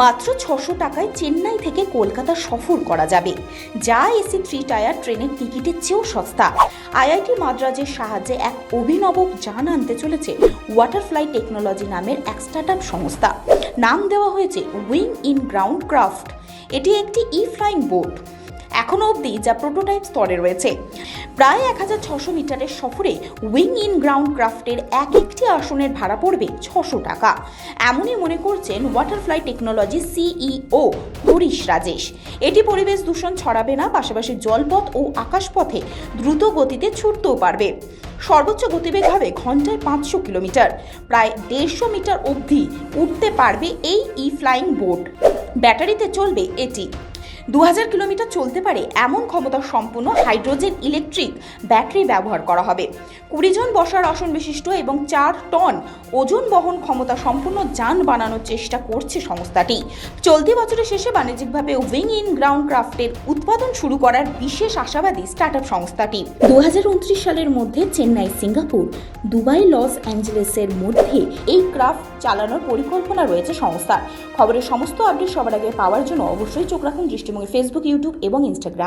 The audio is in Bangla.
মাত্র ছশো টাকায় চেন্নাই থেকে কলকাতা সফর করা যাবে। যা এসি থ্রি টায়ার ট্রেনের টিকিটের চেয়েও সস্তা। আইআইটি মাদ্রাজের সাহায্যে এক অভিনব যান আনতে চলেছে ওয়াটারফ্লাই টেকনোলজি নামের এক স্টার্ট সংস্থা। নাম দেওয়া হয়েছে উইং ইন গ্রাউন্ড ক্রাফট এটি একটি ই ফ্লাইং বোট এখনও অবধি যা প্রোটোটাইপ স্তরে রয়েছে। প্রায় এক হাজার ছশো মিটারের সফরে উইং ইন গ্রাউন্ড ক্রাফটের এক একটি আসনের ভাড়া পড়বে ছশো টাকা। এমনই মনে করছেন Waterfly technology CEO Harish Rajesh. এটি পরিবেশ দূষণ ছড়াবে না, পাশাপাশি জলপথ ও আকাশপথে দ্রুত গতিতে ছুটতেও পারবে। সর্বোচ্চ গতিবেগ হবে ঘন্টায় পাঁচশো কিলোমিটার। প্রায় দেড়শো মিটার অবধি উঠতে পারবে এই ই ফ্লাইং বোট ব্যাটারিতে চলবে এটি। দু হাজার কিলোমিটার চলতে পারে এমন ক্ষমতা সম্পন্ন হাইড্রোজেন ইলেকট্রিক ব্যাটারি ব্যবহার করা হবে। কুড়ি জন বসার আসন বিশিষ্ট এবং চার টন ওজন বহন ক্ষমতা সম্পন্ন যান বানানোর চেষ্টা করছে সংস্থাটি। চলতি বছরের শেষে বাণিজ্যিকভাবে উইং ইন গ্রাউন্ড ক্রাফটের উৎপাদন শুরু করার বিশেষ আশাবাদী স্টার্টআপ সংস্থাটি। দু হাজার উনত্রিশ সালের মধ্যে চেন্নাই, সিঙ্গাপুর, দুবাই, লস অ্যাঞ্জেলেসের মধ্যে এই ক্রাফট চালানোর পরিকল্পনা রয়েছে সংস্থার। খবরের সমস্ত আপডেট সবার আগে পাওয়ার জন্য অবশ্যই চোখ রাখুন দৃষ্টিভঙ্গি ফেসবুক ইউটিউব এবং ইনস্টাগ্রাম।